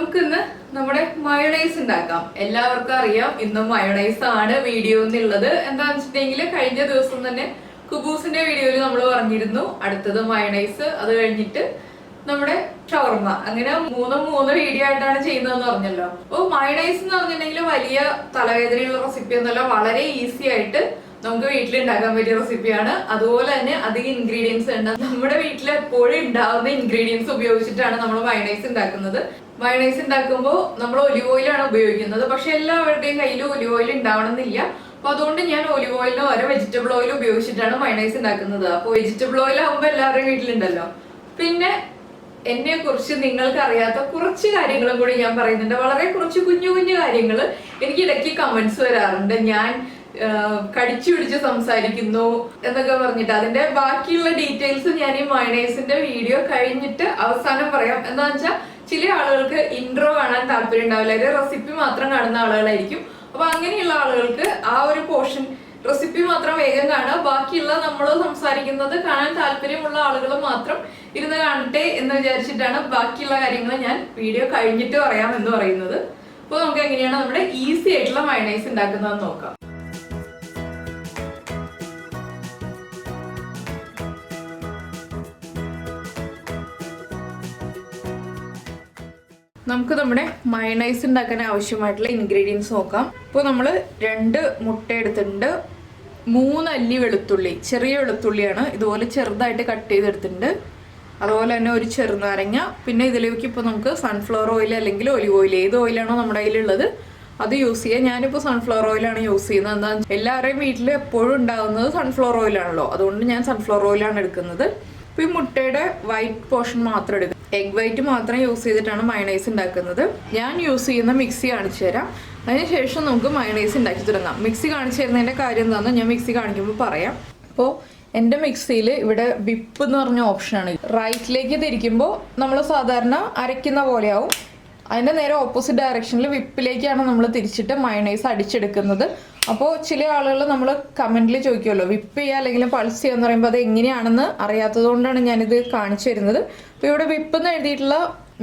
നമുക്കിന്ന് നമ്മുടെ മയോണൈസ് ഉണ്ടാക്കാം. എല്ലാവർക്കും അറിയാം ഇന്ന് മയോണൈസ് ആണ് വീഡിയോ എന്നുള്ളത്. എന്താണെന്ന് വെച്ചിട്ടുണ്ടെങ്കിൽ കഴിഞ്ഞ ദിവസം തന്നെ കുബൂസിന്റെ വീഡിയോയിൽ നമ്മൾ പറഞ്ഞിരുന്നു. അടുത്തത് മയോണൈസ് അത് കഴിഞ്ഞിട്ട് നമ്മുടെ ഷവർമ. അങ്ങനെ മൂന്ന് മൂന്ന് വീഡിയോ ആയിട്ടാണ് ചെയ്യുന്നതെന്ന് പറഞ്ഞല്ലോ. അപ്പോൾ മയോണൈസ് എന്ന് പറഞ്ഞിട്ടുണ്ടെങ്കിൽ വലിയ തലവേദനയുള്ള റെസിപ്പി എന്നല്ല വളരെ ഈസി ആയിട്ട് നമുക്ക് വീട്ടിൽ ഉണ്ടാക്കാൻ പറ്റിയ റെസിപ്പിയാണ് അതുപോലെ തന്നെ അധികം ഇൻഗ്രീഡിയൻസ് ഉണ്ട്. നമ്മുടെ വീട്ടിൽ എപ്പോഴും ഉണ്ടാവുന്ന ഇൻഗ്രീഡിയൻസ് ഉപയോഗിച്ചിട്ടാണ് നമ്മൾ മയണൈസ് ഉണ്ടാക്കുന്നത്. മയണൈസ് ഉണ്ടാക്കുമ്പോൾ നമ്മൾ ഒലിവ് ഓയിലാണ് ഉപയോഗിക്കുന്നത്. പക്ഷെ എല്ലാവരുടെയും കയ്യിൽ ഒലിവ് ഓയിൽ ഉണ്ടാവണം എന്നില്ല അപ്പൊ അതുകൊണ്ട് ഞാൻ ഒലിവ് ഓയിലിന് വരെ വെജിറ്റബിൾ ഓയിൽ ഉപയോഗിച്ചിട്ടാണ് മയണൈസ് ഉണ്ടാക്കുന്നത്. അപ്പോൾ വെജിറ്റബിൾ ഓയിൽ ആകുമ്പോൾ എല്ലാവരുടെയും വീട്ടിലുണ്ടല്ലോ. പിന്നെ എന്നെ കുറിച്ച് നിങ്ങൾക്ക് അറിയാത്ത കുറച്ച് കാര്യങ്ങളും കൂടി ഞാൻ പറയുന്നുണ്ട്. വളരെ കുറച്ച് കുഞ്ഞു കുഞ്ഞു കാര്യങ്ങൾ എനിക്ക് ഇടയ്ക്ക് കമന്റ്സ് വരാറുണ്ട്. ഞാൻ കടിച്ചു പിടിച്ച് സംസാരിക്കുന്നു എന്നൊക്കെ പറഞ്ഞിട്ട്. അതിന്റെ ബാക്കിയുള്ള ഡീറ്റെയിൽസ് ഞാൻ ഈ മയണൈസിന്റെ വീഡിയോ കഴിഞ്ഞിട്ട് അവസാനം പറയാം. എന്താ വെച്ചാൽ ചില ആളുകൾക്ക് ഇൻട്രോ കാണാൻ താല്പര്യം ഉണ്ടാവില്ല. അതായത് റെസിപ്പി മാത്രം കാണുന്ന ആളുകളായിരിക്കും. അപ്പൊ അങ്ങനെയുള്ള ആളുകൾക്ക് ആ ഒരു പോർഷൻ റെസിപ്പി മാത്രം വേഗം കാണുക. ബാക്കിയുള്ള നമ്മൾ സംസാരിക്കുന്നത് കാണാൻ താല്പര്യമുള്ള ആളുകൾ മാത്രം ഇരുന്ന് കാണട്ടെ എന്ന് വിചാരിച്ചിട്ടാണ് ബാക്കിയുള്ള കാര്യങ്ങൾ ഞാൻ വീഡിയോ കഴിഞ്ഞിട്ട് പറയാം എന്ന് പറയുന്നത്. അപ്പോൾ നമുക്ക് എങ്ങനെയാണ് നമ്മുടെ ഈസി ആയിട്ടുള്ള മയണൈസ് ഉണ്ടാക്കുന്നതെന്ന് നോക്കാം. നമുക്ക് നമ്മുടെ മയണൈസ് ഉണ്ടാക്കാൻ ആവശ്യമായിട്ടുള്ള ഇൻഗ്രീഡിയൻസ് നോക്കാം. ഇപ്പോൾ നമ്മൾ രണ്ട് മുട്ട എടുത്തിട്ടുണ്ട്. മൂന്ന് അല്ലി വെളുത്തുള്ളി ചെറിയ വെളുത്തുള്ളിയാണ്. ഇതുപോലെ ചെറുതായിട്ട് കട്ട് ചെയ്തെടുത്തിട്ടുണ്ട്. അതുപോലെ തന്നെ ഒരു ചെറുനാരങ്ങ. പിന്നെ ഇതിലേക്ക് ഇപ്പോൾ നമുക്ക് സൺഫ്ലവർ ഓയിൽ അല്ലെങ്കിൽ ഒലിവ് ഓയിൽ ഏത് ഓയിലാണോ നമ്മുടെ കയ്യിലുള്ളത് അത് യൂസ് ചെയ്യാം. ഞാനിപ്പോൾ സൺഫ്ലവർ ഓയിലാണ് യൂസ് ചെയ്യുന്നത്. എന്താ എല്ലാവരുടെയും വീട്ടിൽ എപ്പോഴും ഉണ്ടാകുന്നത് സൺഫ്ലവർ ഓയിലാണല്ലോ അതുകൊണ്ട് ഞാൻ സൺഫ്ലവർ ഓയിലാണ് എടുക്കുന്നത്. ഇപ്പോൾ ഈ മുട്ടയുടെ വൈറ്റ് പോർഷൻ മാത്രം എടുക്കുക. എഗ് വൈറ്റ് മാത്രം യൂസ് ചെയ്തിട്ടാണ് മയണൈസ് ഉണ്ടാക്കുന്നത്. ഞാൻ യൂസ് ചെയ്യുന്ന മിക്സി കാണിച്ചു തരാം. അതിനുശേഷം നമുക്ക് മയണൈസ് ഉണ്ടാക്കി തുടങ്ങാം. മിക്സി കാണിച്ചു തരുന്നതിന്റെ കാര്യം എന്താണെന്ന് ഞാൻ മിക്സി കാണിക്കുമ്പോൾ പറയാം. അപ്പോൾ എന്റെ മിക്സിയിൽ ഇവിടെ വിപ്പ് എന്ന് പറഞ്ഞ ഓപ്ഷനാണ് റൈറ്റിലേക്ക് തിരിക്കുമ്പോൾ നമ്മൾ സാധാരണ അരയ്ക്കുന്ന പോലെയാവും. അതിന്റെ നേരെ ഓപ്പോസിറ്റ് ഡയറക്ഷനിൽ വിപ്പിലേക്കാണ് നമ്മൾ തിരിച്ചിട്ട് മയണൈസ് അടിച്ചെടുക്കുന്നത്. അപ്പോൾ ചില ആളുകൾ നമ്മൾ കമന്റിൽ ചോദിക്കുമല്ലോ വിപ്പ് ചെയ്യുക അല്ലെങ്കിൽ പൾസ് ചെയ്യുക എന്ന് പറയുമ്പോൾ അത് എങ്ങനെയാണെന്ന് അറിയാത്തത് കൊണ്ടാണ് ഞാനിത് കാണിച്ചു തരുന്നത്. അപ്പോൾ ഇവിടെ വിപ്പ് എന്ന് എഴുതിയിട്ടുള്ള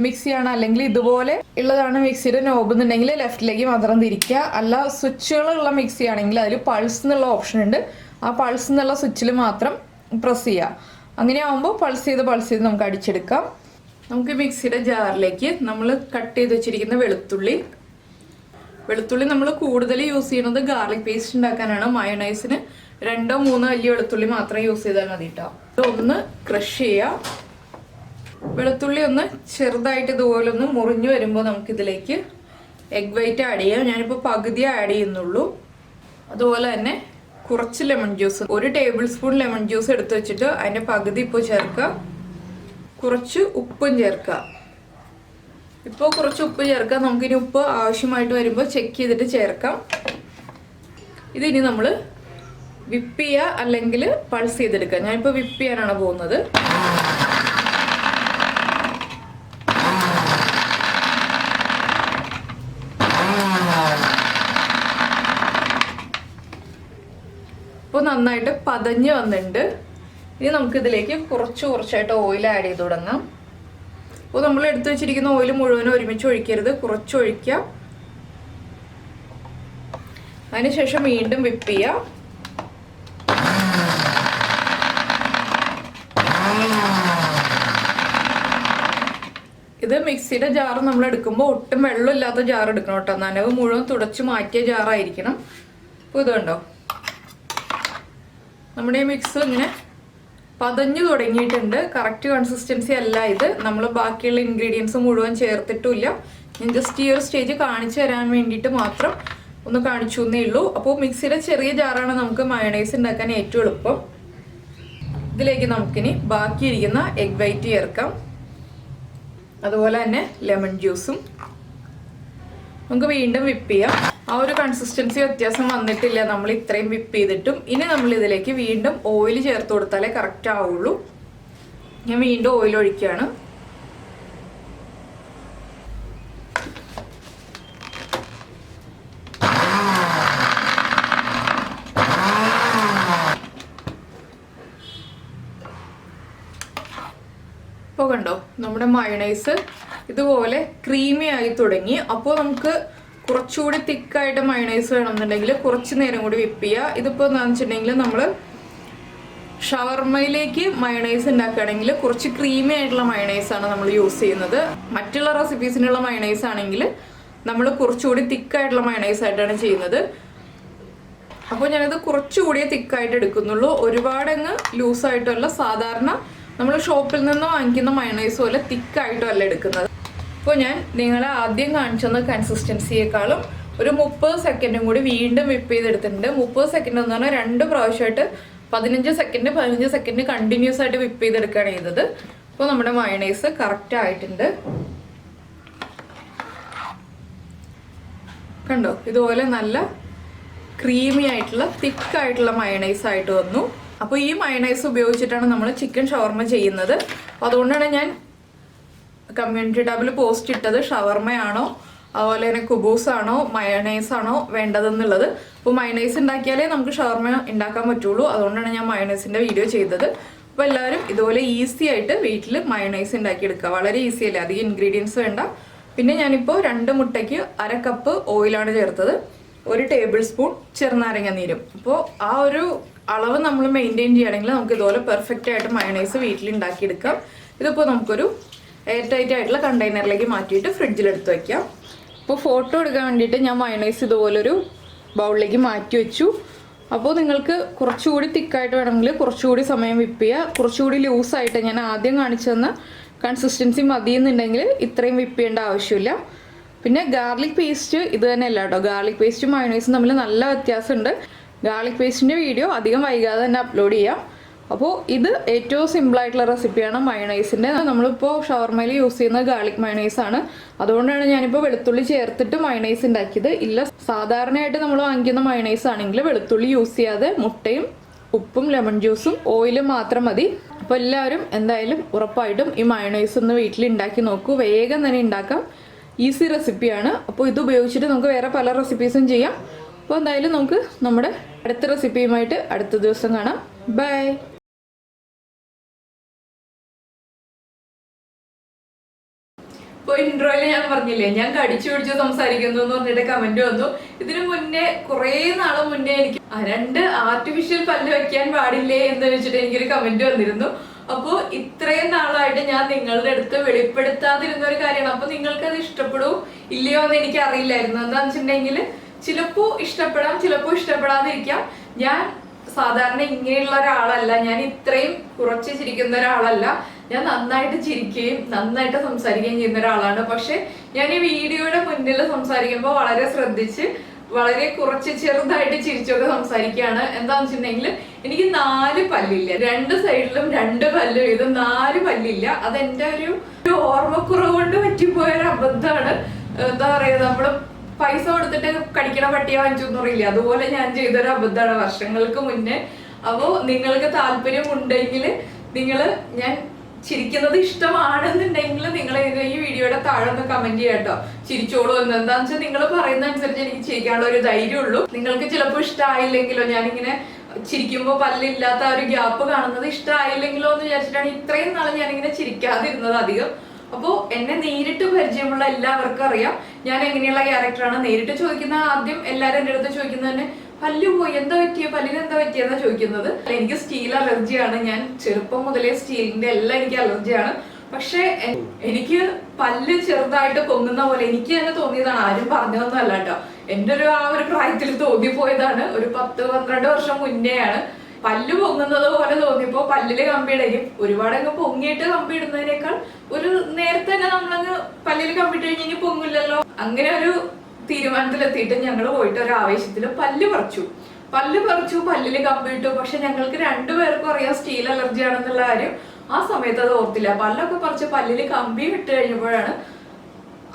മിക്സിയാണ് അല്ലെങ്കിൽ ഇതുപോലെ ഉള്ളതാണ് മിക്സിയുടെ നോബ് എന്നുണ്ടെങ്കിൽ ലെഫ്റ്റിലേക്ക് മാത്രം തിരിക്കുക. അല്ല സ്വിച്ചുകളുള്ള മിക്സി ആണെങ്കിൽ അതിൽ പൾസ് എന്നുള്ള ഓപ്ഷൻ ഉണ്ട്. ആ പൾസ് എന്നുള്ള സ്വിച്ചിൽ മാത്രം പ്രസ് ചെയ്യുക. അങ്ങനെ ആകുമ്പോൾ പൾസ് ചെയ്ത് പൾസ് ചെയ്ത് നമുക്ക് അടിച്ചെടുക്കാം. നമുക്ക് മിക്സിയുടെ ജാറിലേക്ക് നമ്മൾ കട്ട് ചെയ്ത് വെച്ചിരിക്കുന്ന വെളുത്തുള്ളി വെളുത്തുള്ളി നമ്മൾ കൂടുതൽ യൂസ് ചെയ്യുന്നത് ഗാർലിക് പേസ്റ്റ് ഉണ്ടാക്കാനാണ് മയോണൈസിന് രണ്ടോ മൂന്നോ വലിയ വെളുത്തുള്ളി മാത്രം യൂസ് ചെയ്താൽ മതി കേട്ടോ ഇതൊന്ന് ക്രഷ് ചെയ്യുക വെളുത്തുള്ളി ഒന്ന് ചെറുതായിട്ട് ഇതുപോലെ ഒന്ന് മുറിഞ്ഞു വരുമ്പോൾ നമുക്ക് ഇതിലേക്ക് എഗ് വൈറ്റ് ആഡ് ചെയ്യാം. ഞാനിപ്പോൾ പകുതി ആഡ് ചെയ്യുന്നുള്ളൂ. അതുപോലെ തന്നെ കുറച്ച് ലെമൺ ജ്യൂസ് ഒരു ടേബിൾ സ്പൂൺ ലെമൺ ജ്യൂസ് എടുത്ത് വെച്ചിട്ട് അതിന്റെ പകുതി ഇപ്പോൾ ചേർക്കുക. കുറച്ച് ഉപ്പും ചേർക്കുക. ഇപ്പോൾ കുറച്ച് ഉപ്പ് ചേർക്കാം. നമുക്കിനി ഉപ്പ് ആവശ്യമായിട്ട് വരുമ്പോൾ ചെക്ക് ചെയ്തിട്ട് ചേർക്കാം. ഇതിനി നമ്മൾ വിപ്പ് ചെയ്യുക അല്ലെങ്കിൽ പൾസ് ചെയ്തെടുക്കുക ഞാനിപ്പോൾ വിപ്പ് ചെയ്യാനാണ് പോകുന്നത്. ഇപ്പോൾ നന്നായിട്ട് പതഞ്ഞ് വന്നിട്ടുണ്ട്. ഇനി നമുക്കിതിലേക്ക് കുറച്ച് കുറച്ചായിട്ട് ഓയിൽ ആഡ് ചെയ്ത് തുടങ്ങാം. അപ്പോൾ നമ്മൾ എടുത്തു വെച്ചിരിക്കുന്ന ഓയിൽ മുഴുവനും ഒരുമിച്ച് ഒഴിക്കരുത്. കുറച്ച് ഒഴിക്കുക. അതിനുശേഷം വീണ്ടും വിപ്പ് ചെയ്യുക. ഇത് മിക്സിയുടെ ജാർ നമ്മൾ എടുക്കുമ്പോൾ ഒട്ടും വെള്ളമില്ലാത്ത ജാർ എടുക്കണം കേട്ടോ. നനവ് മുഴുവൻ തുടച്ച് മാറ്റിയ ജാറായിരിക്കണം അപ്പോൾ ഇതുണ്ടോ നമ്മുടെ മിക്സ് ഇങ്ങനെ പതഞ്ഞു തുടങ്ങിയിട്ടുണ്ട്. കറക്റ്റ് കൺസിസ്റ്റൻസി അല്ല ഇത്. നമ്മൾ ബാക്കിയുള്ള ഇൻഗ്രീഡിയൻസ് മുഴുവൻ ചേർത്തിട്ടില്ല ഞാൻ ജസ്റ്റ് ഈ ഒരു സ്റ്റേജ് കാണിച്ചു തരാൻ വേണ്ടിയിട്ട് മാത്രം ഒന്ന് കാണിച്ചു എന്നേ ഉള്ളൂ. അപ്പോൾ മിക്സിയുടെ ചെറിയ ജാറാണ് നമുക്ക് മയണൈസ് ഉണ്ടാക്കാൻ ഏറ്റവും എളുപ്പം. ഇതിലേക്ക് നമുക്കിനി ബാക്കിയിരിക്കുന്ന എഗ് വൈറ്റ് ചേർക്കാം. അതുപോലെ തന്നെ ലെമൺ ജ്യൂസും നമുക്ക് വീണ്ടും വിപ്പ് ചെയ്യാം. ആ ഒരു കൺസിസ്റ്റൻസി വ്യത്യാസം വന്നിട്ടില്ല. നമ്മൾ ഇത്രയും വിപ്പ് ചെയ്തിട്ടും. ഇനി നമ്മൾ ഇതിലേക്ക് വീണ്ടും ഓയിൽ ചേർത്ത് കൊടുത്താലേ കറക്റ്റ് ആവുള്ളൂ. ഞാൻ വീണ്ടും ഓയിൽ ഒഴിക്കുകയാണ്. ഇപ്പോൾ കണ്ടോ? നമ്മുടെ മയണൈസ് ഇതുപോലെ ക്രീമി ആയി തുടങ്ങി. അപ്പോൾ നമുക്ക് കുറച്ചുകൂടി തിക്കായിട്ട് മയണൈസ് വേണമെന്നുണ്ടെങ്കിൽ കുറച്ച് നേരം കൂടി വിപ്പ് ചെയ്യുക. ഇതിപ്പോൾ എന്താണെന്ന് വെച്ചിട്ടുണ്ടെങ്കിൽ നമ്മൾ ഷവർമയിലേക്ക് മയണൈസ് ഉണ്ടാക്കുകയാണെങ്കിൽ കുറച്ച് ക്രീമി ആയിട്ടുള്ള മയണൈസ് ആണ് നമ്മൾ യൂസ് ചെയ്യുന്നത്. മറ്റുള്ള റെസിപ്പീസിനുള്ള മയണൈസ് ആണെങ്കിൽ നമ്മൾ കുറച്ചുകൂടി തിക്കായിട്ടുള്ള മയണൈസ് ആയിട്ടാണ് ചെയ്യുന്നത്. അപ്പോൾ ഞാനത് കുറച്ചുകൂടി തിക്കായിട്ട് എടുക്കുന്നുള്ളൂ. ഒരുപാടങ്ങ് ലൂസായിട്ടല്ല സാധാരണ നമ്മൾ ഷോപ്പിൽ നിന്ന് വാങ്ങിക്കുന്ന മയണൈസ് പോലെ തിക്കായിട്ടും അല്ല എടുക്കുന്നത്. അപ്പോൾ ഞാൻ നിങ്ങളെ ആദ്യം കാണിച്ചെന്ന കൺസിസ്റ്റൻസിയേക്കാളും ഒരു മുപ്പത് സെക്കൻഡും കൂടി വീണ്ടും വിപ്പ് ചെയ്തെടുത്തിട്ടുണ്ട്. മുപ്പത് സെക്കൻഡ് എന്ന് പറഞ്ഞാൽ രണ്ട് പ്രാവശ്യമായിട്ട് പതിനഞ്ച് സെക്കൻഡ് പതിനഞ്ച് സെക്കൻഡ് കണ്ടിന്യൂസ് ആയിട്ട് വിപ്പ് ചെയ്തെടുക്കുകയാണ് ചെയ്തത്. അപ്പോൾ നമ്മുടെ മയണൈസ് കറക്റ്റ് ആയിട്ടുണ്ട്. കണ്ടോ? ഇതുപോലെ നല്ല ക്രീമി ആയിട്ടുള്ള തിക്ക് ആയിട്ടുള്ള മയണൈസ് ആയിട്ട് വന്നു. അപ്പോൾ ഈ മയണൈസ് ഉപയോഗിച്ചിട്ടാണ് നമ്മൾ ചിക്കൻ ഷവർമ ചെയ്യുന്നത്. അതുകൊണ്ടാണ് ഞാൻ കമ്മ്യൂണിറ്റി ടാബിൽ പോസ്റ്റ് ഇട്ടത് ഷവർമയാണോ? അതുപോലെ തന്നെ കുബൂസ് ആണോ മയണൈസ് ആണോ വേണ്ടതെന്നുള്ളത്. അപ്പോൾ മയണൈസ് ഉണ്ടാക്കിയാലേ നമുക്ക് ഷവർമ ഉണ്ടാക്കാൻ പറ്റുള്ളൂ. അതുകൊണ്ടാണ് ഞാൻ മയണൈസിന്റെ വീഡിയോ ചെയ്തത്. അപ്പോൾ എല്ലാവരും ഇതുപോലെ ഈസി ആയിട്ട് വീട്ടിൽ മയണൈസ് ഉണ്ടാക്കിയെടുക്കുക. വളരെ ഈസി അല്ലേ? അധികം ഇൻഗ്രീഡിയൻസ് വേണ്ട. പിന്നെ ഞാനിപ്പോൾ രണ്ട് മുട്ടയ്ക്ക് അര കപ്പ് ഓയിലാണ് ചേർത്തത്. ഒരു ടേബിൾ സ്പൂൺ ചെറുനാരങ്ങ നീരും. അപ്പോൾ ആ ഒരു അളവ് നമ്മൾ മെയിന്റെയിൻ ചെയ്യുകയാണെങ്കിൽ നമുക്ക് ഇതുപോലെ പെർഫെക്റ്റ് ആയിട്ട് മയണൈസ് വീട്ടിൽ ഉണ്ടാക്കിയെടുക്കാം. ഇതിപ്പോൾ നമുക്കൊരു എയർ ടൈറ്റ് ആയിട്ടുള്ള കണ്ടെയ്നറിലേക്ക് മാറ്റിയിട്ട് ഫ്രിഡ്ജിൽ എടുത്ത് വയ്ക്കാം അപ്പോൾ ഫോട്ടോ എടുക്കാൻ വേണ്ടിയിട്ട് ഞാൻ മയണൈസ് ഇതുപോലൊരു ബൗളിലേക്ക് മാറ്റി വെച്ചു. അപ്പോൾ നിങ്ങൾക്ക് കുറച്ചുകൂടി തിക്കായിട്ട് വേണമെങ്കിൽ കുറച്ചുകൂടി സമയം വിപ്പ് ചെയ്യുക കുറച്ചുകൂടി ലൂസായിട്ട് ഞാൻ ആദ്യം കാണിച്ചു തന്ന കൺസിസ്റ്റൻസി മതിയെന്നുണ്ടെങ്കിൽ ഇത്രയും വിപ്പ് ചെയ്യേണ്ട ആവശ്യമില്ല. പിന്നെ ഗാർലിക് പേസ്റ്റ് ഇത് തന്നെയല്ല കേട്ടോ. ഗാർലിക് പേസ്റ്റും മയോണൈസും തമ്മിൽ നല്ല വ്യത്യാസമുണ്ട്. ഗാർലിക് പേസ്റ്റിന്റെ വീഡിയോ അധികം വൈകാതെ തന്നെ അപ്ലോഡ് ചെയ്യാം. അപ്പോൾ ഇത് ഏറ്റവും സിമ്പിളായിട്ടുള്ള റെസിപ്പിയാണ് മയണൈസിന്റെ നമ്മളിപ്പോൾ ഷവർമയിൽ യൂസ് ചെയ്യുന്ന ഗാർലിക് മയണൈസ് ആണ് അതുകൊണ്ടാണ് ഞാനിപ്പോൾ വെളുത്തുള്ളി ചേർത്തിട്ട് മയണൈസ് ഉണ്ടാക്കിയത്. ഇല്ല സാധാരണയായിട്ട് നമ്മൾ വാങ്ങിക്കുന്ന മയണൈസ് ആണെങ്കിൽ വെളുത്തുള്ളി യൂസ് ചെയ്യാതെ മുട്ടയും ഉപ്പും ലെമൺ ജ്യൂസും ഓയിലും മാത്രം മതി. അപ്പോൾ എല്ലാവരും എന്തായാലും ഉറപ്പായിട്ടും ഈ മയണൈസ് ഒന്ന് വീട്ടിൽ ഉണ്ടാക്കി നോക്കൂ. വേഗം തന്നെ ഉണ്ടാക്കാം. ഈസി റെസിപ്പിയാണ് അപ്പോൾ ഇത് ഉപയോഗിച്ചിട്ട് നമുക്ക് വേറെ പല റെസിപ്പീസും ചെയ്യാം. അപ്പോൾ എന്തായാലും നമുക്ക് നമ്മുടെ അടുത്ത റെസിപ്പിയുമായിട്ട് അടുത്ത ദിവസം കാണാം. ബൈ ഇപ്പൊ ഇൻട്രോയിൽ ഞാൻ പറഞ്ഞില്ലേ ഞാൻ കടിച്ചു പിടിച്ച് സംസാരിക്കുന്നു എന്ന് പറഞ്ഞിട്ട് കമന്റ് വന്നു. ഇതിനു മുന്നേ കുറേ നാളെ മുന്നേ എനിക്ക് രണ്ട് ആർട്ടിഫിഷ്യൽ പല്ല് വെക്കാൻ പാടില്ലേ എന്ന് വെച്ചിട്ട് എനിക്കൊരു കമന്റ് വന്നിരുന്നു. അപ്പോൾ ഇത്രയും നാളായിട്ട് ഞാൻ നിങ്ങളുടെ അടുത്ത് വെളിപ്പെടുത്താതിരുന്ന ഒരു കാര്യമാണ്. അപ്പോൾ നിങ്ങൾക്ക് അത് ഇഷ്ടപ്പെടൂ ഇല്ലയോ എന്ന് എനിക്ക് അറിയില്ലായിരുന്നു. എന്താന്ന് വെച്ചിട്ടുണ്ടെങ്കിൽ ചിലപ്പോൾ ഇഷ്ടപ്പെടാം ചിലപ്പോൾ ഇഷ്ടപ്പെടാതിരിക്കാം. ഞാൻ സാധാരണ ഇങ്ങനെയുള്ള ഒരാളല്ല. ഞാൻ ഇത്രയും കുറച്ച് ചിരിക്കുന്ന ഒരാളല്ല. ഞാൻ നന്നായിട്ട് ചിരിക്കുകയും നന്നായിട്ട് സംസാരിക്കുകയും ചെയ്യുന്ന ഒരാളാണ്. പക്ഷെ ഞാൻ ഈ വീഡിയോയുടെ മുന്നിൽ സംസാരിക്കുമ്പോൾ വളരെ ശ്രദ്ധിച്ച് വളരെ കുറച്ച് ചെറുതായിട്ട് ചിരിച്ചൊക്കെ സംസാരിക്കുകയാണ്. എന്താന്ന് വെച്ചിട്ടുണ്ടെങ്കിൽ എനിക്ക് നാല് പല്ലില്ല. രണ്ട് സൈഡിലും രണ്ട് പല്ല്. ഇത് നാല് പല്ലില്ല. അതെന്റെ ഒരു ഓർമ്മക്കുറവ് കൊണ്ട് പറ്റിപ്പോയ ഒരു അബദ്ധമാണ്. എന്താ പറയുക നമ്മൾ പൈസ കൊടുത്തിട്ട് കടിക്കണ പട്ടിയ വാങ്ങിച്ചു എന്നറിയില്ല അതുപോലെ ഞാൻ ചെയ്തൊരു അബദ്ധമാണ്. വർഷങ്ങൾക്ക് മുന്നേ. അപ്പോ നിങ്ങൾക്ക് താല്പര്യം ഉണ്ടെങ്കിൽ നിങ്ങൾ ഞാൻ ചിരിക്കുന്നത് ഇഷ്ടമാണെന്നുണ്ടെങ്കിൽ നിങ്ങൾ ഈ വീഡിയോയുടെ താഴെ ഒന്ന് കമന്റ് ചെയ്യാം കേട്ടോ ചിരിച്ചോളൂ എന്ന്. എന്താണെന്ന് വെച്ചാൽ നിങ്ങൾ പറയുന്ന അനുസരിച്ച് എനിക്ക് ചിരിക്കാനുള്ള ഒരു ധൈര്യമുള്ളൂ. നിങ്ങൾക്ക് ചിലപ്പോൾ ഇഷ്ടമായില്ലെങ്കിലോ ഞാനിങ്ങനെ ചിരിക്കുമ്പോൾ പല്ലില്ലാത്ത ഒരു ഗ്യാപ്പ് കാണുന്നത് ഇഷ്ടമായില്ലെങ്കിലോ എന്ന് വിചാരിച്ചിട്ടാണ് ഇത്രയും നാൾ ഞാനിങ്ങനെ ചിരിക്കാതിരുന്നത് അധികം. അപ്പോൾ എന്നെ നേരിട്ട് പരിചയമുള്ള എല്ലാവർക്കും അറിയാം. ഞാൻ എങ്ങനെയുള്ള ക്യാരക്ടറാണ് നേരിട്ട് ചോദിക്കുന്ന ആദ്യം എല്ലാവരും എന്റെ അടുത്ത് ചോദിക്കുന്നത് തന്നെ പല്ലു പോയി എന്താ പറ്റിയ? പല്ലിന് എന്താ പറ്റിയെന്നാ ചോദിക്കുന്നത്. എനിക്ക് സ്റ്റീൽ അലർജിയാണ്. ഞാൻ ചെറുപ്പം മുതലേ സ്റ്റീലിന്റെ എല്ലാം എനിക്ക് അലർജിയാണ്. പക്ഷെ എനിക്ക് പല്ല് ചെറുതായിട്ട് പൊങ്ങുന്ന പോലെ എനിക്ക് തന്നെ തോന്നിയതാണ്. ആരും പറഞ്ഞതൊന്നും അല്ല കേട്ടോ. എന്റെ ഒരു ആ ഒരു പ്രായത്തിൽ തോന്നിപ്പോയതാണ് ഒരു പത്ത് പന്ത്രണ്ട് വർഷം മുന്നേയാണ്. പല്ല് പൊങ്ങുന്നത് പോലെ തോന്നിയപ്പോ പല്ലിൽ കമ്പിയിടയും ഒരുപാട് അങ്ങ് പൊങ്ങിയിട്ട് കമ്പി ഇടുന്നതിനേക്കാൾ ഒരു നേരത്തെ തന്നെ നമ്മളങ്ങ് പല്ലിൽ കമ്പിട്ട് കഴിഞ്ഞ് പൊങ്ങില്ലല്ലോ. അങ്ങനെ ഒരു തീരുമാനത്തിലെത്തിയിട്ട് ഞങ്ങൾ പോയിട്ട് ഒരു ആവേശത്തിൽ പല്ല് പറിച്ചു. പല്ല് പറിച്ചു പല്ലിൽ കമ്പിട്ടു പക്ഷെ ഞങ്ങൾക്ക് രണ്ടുപേർക്കും അറിയാം സ്റ്റീൽ അലർജി ആണെന്നുള്ള കാര്യം. ആ സമയത്ത് അത് ഓർത്തില്ല. പല്ലൊക്കെ പറിച്ച് പല്ലിൽ കമ്പി വിട്ട് കഴിഞ്ഞപ്പോഴാണ്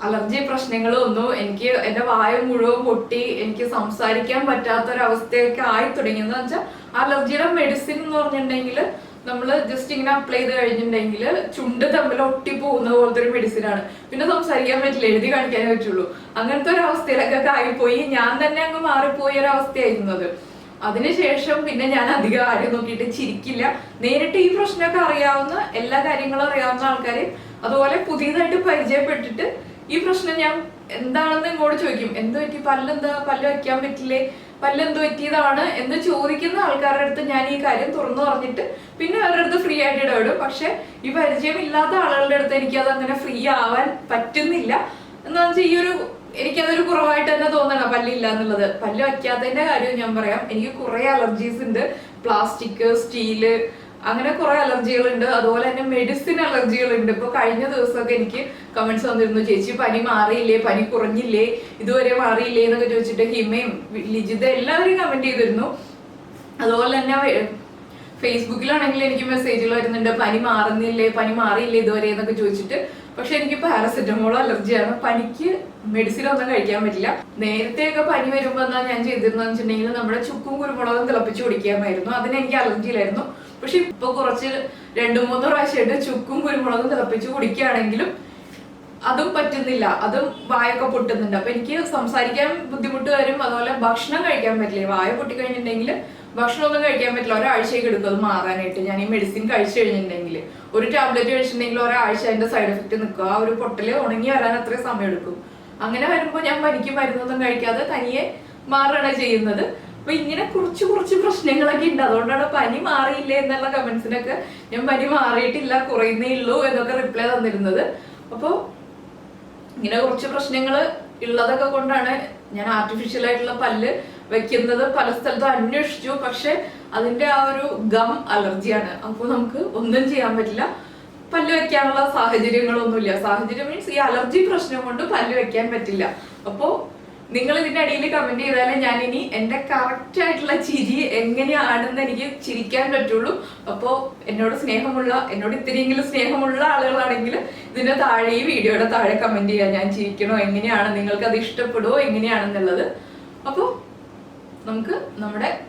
അലർജി പ്രശ്നങ്ങളും ഒന്നും എനിക്ക് എന്റെ വായ മുഴുവൻ പൊട്ടി. എനിക്ക് സംസാരിക്കാൻ പറ്റാത്ത ഒരു അവസ്ഥയൊക്കെ ആയി തുടങ്ങിയെന്ന് വെച്ചാൽ അലർജിയുടെ മെഡിസിൻ എന്ന് പറഞ്ഞിട്ടുണ്ടെങ്കിൽ നമ്മൾ ജസ്റ്റ് ഇങ്ങനെ അപ്ലൈ ചെയ്ത് കഴിഞ്ഞിട്ടുണ്ടെങ്കിൽ ചുണ്ട് തമ്മിൽ ഒട്ടിപ്പോകുന്ന പോലത്തെ ഒരു മെഡിസിൻ ആണ്. പിന്നെ സംസാരിക്കാൻ പറ്റില്ല എഴുതി കാണിക്കാനേ പറ്റുള്ളൂ. അങ്ങനത്തെ ഒരു അവസ്ഥയിലൊക്കെ ആയിപ്പോയി. ഞാൻ തന്നെ അങ്ങ് മാറിപ്പോയ ഒരു അവസ്ഥയായിരുന്നത് അതിനുശേഷം പിന്നെ ഞാൻ അധികം ആരും നോക്കിയിട്ട് ചിരിക്കില്ല. നേരിട്ട് ഈ പ്രശ്നമൊക്കെ അറിയാവുന്ന എല്ലാ കാര്യങ്ങളും അറിയാവുന്ന ആൾക്കാരെ അതുപോലെ പുതിയതായിട്ട് പരിചയപ്പെട്ടിട്ട് ഈ പ്രശ്നം ഞാൻ എന്താണെന്ന് ഇങ്ങോട്ട് ചോദിക്കും. എന്ത് പറ്റി? പല്ലെന്താ? പല്ല് വയ്ക്കാൻ പറ്റില്ലേ? പല്ല് എന്ത് പറ്റിയതാണ് എന്ന് ചോദിക്കുന്ന ആൾക്കാരുടെ അടുത്ത് ഞാൻ ഈ കാര്യം തുറന്നു പറഞ്ഞിട്ട് പിന്നെ അവരുടെ അടുത്ത് ഫ്രീ ആയിട്ട് ഇടപെടും. പക്ഷെ ഈ പരിചയമില്ലാത്ത ആളുകളുടെ അടുത്ത് എനിക്ക് അത് അങ്ങനെ ഫ്രീ ആവാൻ പറ്റുന്നില്ല. എന്താണെന്ന് വെച്ചാൽ ഈ ഒരു എനിക്കതൊരു കുറവായിട്ട് തന്നെ തോന്നണം പല്ലില്ല എന്നുള്ളത്. പല്ല് വയ്ക്കാത്തതിന്റെ കാര്യം ഞാൻ പറയാം. എനിക്ക് കുറെ അലർജീസ് ഉണ്ട്. പ്ലാസ്റ്റിക് സ്റ്റീൽ അങ്ങനെ കുറെ അലർജികളുണ്ട്. അതുപോലെ തന്നെ മെഡിസിൻ അലർജികളുണ്ട്. ഇപ്പൊ കഴിഞ്ഞ ദിവസമൊക്കെ എനിക്ക് കമന്റ്സ് വന്നിരുന്നു ചേച്ചി പനി മാറിയില്ലേ? പനി കുറഞ്ഞില്ലേ? ഇതുവരെ മാറിയില്ലേ? എന്നൊക്കെ ചോദിച്ചിട്ട് ഹിമയും ലിജിത എല്ലാവരും കമന്റ് ചെയ്തിരുന്നു. അതുപോലെ തന്നെ ഫേസ്ബുക്കിലാണെങ്കിൽ എനിക്ക് മെസ്സേജുകൾ വരുന്നുണ്ട് പനി മാറുന്നില്ലേ? പനി മാറിയില്ലേ ഇതുവരെ? എന്നൊക്കെ ചോദിച്ചിട്ട്. പക്ഷെ എനിക്ക് പാരസെറ്റമോൾ അലർജിയാണ്. പനിക്ക് മെഡിസിൻ ഒന്നും കഴിക്കാൻ പറ്റില്ല. നേരത്തെയൊക്കെ പനി വരുമ്പോ എന്നാ ഞാൻ ചെയ്തിരുന്നതെന്ന് വെച്ചിട്ടുണ്ടെങ്കിൽ നമ്മുടെ ചുക്കും കുരുമുളകും തിളപ്പിച്ച് കുടിക്കാമായിരുന്നു. അതിന് എനിക്ക് അലർജിയിലായിരുന്നു പക്ഷെ ഇപ്പൊ കുറച്ച് രണ്ടു മൂന്ന് പ്രാവശ്യമായിട്ട് ചുക്കും കുരുമുളകും തിളപ്പിച്ച് കുടിക്കുകയാണെങ്കിലും അതും പറ്റുന്നില്ല. അതും വായൊക്കെ പൊട്ടുന്നുണ്ട്. അപ്പൊ എനിക്ക് സംസാരിക്കാൻ ബുദ്ധിമുട്ട് വരും. അതുപോലെ ഭക്ഷണം കഴിക്കാൻ പറ്റില്ല. വായ പൊട്ടി കഴിഞ്ഞിട്ടുണ്ടെങ്കിൽ ഭക്ഷണം ഒന്നും കഴിക്കാൻ പറ്റില്ല. ഒരാഴ്ചയൊക്കെ എടുക്കും അത് മാറാനായിട്ട്. ഞാൻ ഈ മെഡിസിൻ കഴിച്ചു കഴിഞ്ഞിട്ടുണ്ടെങ്കിൽ. ഒരു ടാബ്ലറ്റ് കഴിച്ചിട്ടുണ്ടെങ്കിൽ ഒരാഴ്ച അതിന്റെ സൈഡ് എഫക്റ്റ് നിൽക്കുക ആ ഒരു പൊട്ടൽ ഉണങ്ങി വരാൻ അത്രയും സമയം എടുക്കും. അങ്ങനെ വരുമ്പോൾ ഞാൻ പനിക്ക് മരുന്നൊന്നും കഴിക്കാതെ തനിയെ മാറുകയാണ് ചെയ്യുന്നത്. അപ്പൊ ഇങ്ങനെ കുറച്ച് കുറച്ച് പ്രശ്നങ്ങളൊക്കെ ഉണ്ട്. അതുകൊണ്ടാണ് പനി മാറിയില്ലേ എന്നുള്ള കമന്റ്സിനൊക്കെ ഞാൻ പനി മാറിയിട്ടില്ല കുറയുന്നേ ഉള്ളൂ എന്നൊക്കെ റിപ്ലൈ തന്നിരുന്നത്. അപ്പോൾ ഇങ്ങനെ കുറച്ച് പ്രശ്നങ്ങൾ ഉള്ളതൊക്കെ കൊണ്ടാണ് ഞാൻ ആർട്ടിഫിഷ്യൽ ആയിട്ടുള്ള പല്ല് വെക്കുന്നത്. പല സ്ഥലത്തും അന്വേഷിച്ചു. പക്ഷെ അതിന്റെ ആ ഒരു ഗം അലർജിയാണ് അപ്പോൾ നമുക്ക് ഒന്നും ചെയ്യാൻ പറ്റില്ല. പല്ല് വെക്കാനുള്ള സാഹചര്യങ്ങളൊന്നുമില്ല. സാഹചര്യം മീൻസ് ഈ അലർജി പ്രശ്നം കൊണ്ട് പല്ല് വെക്കാൻ പറ്റില്ല. അപ്പോ നിങ്ങൾ ഇതിന്റെ അടിയിൽ കമന്റ് ചെയ്താലേ ഞാൻ ഇനി എന്റെ കറക്റ്റ് ആയിട്ടുള്ള ചിരി എങ്ങനെയാണെന്ന് എനിക്ക് ചിരിക്കാൻ പറ്റുള്ളൂ. അപ്പോ എന്നോട് സ്നേഹമുള്ള എന്നോട് ഇത്തിരിയെങ്കിലും സ്നേഹമുള്ള ആളുകളാണെങ്കിൽ ഇതിന്റെ താഴെ ഈ വീഡിയോയുടെ താഴെ കമന്റ് ചെയ്യാം. ഞാൻ ചിരിക്കണോ എങ്ങനെയാണ് നിങ്ങൾക്ക് അത് ഇഷ്ടപ്പെടുമോ എങ്ങനെയാണെന്നുള്ളത്. അപ്പോൾ നമുക്ക് നമ്മുടെ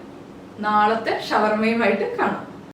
നാളത്തെ ഷവർമയുമായിട്ട് കാണാം.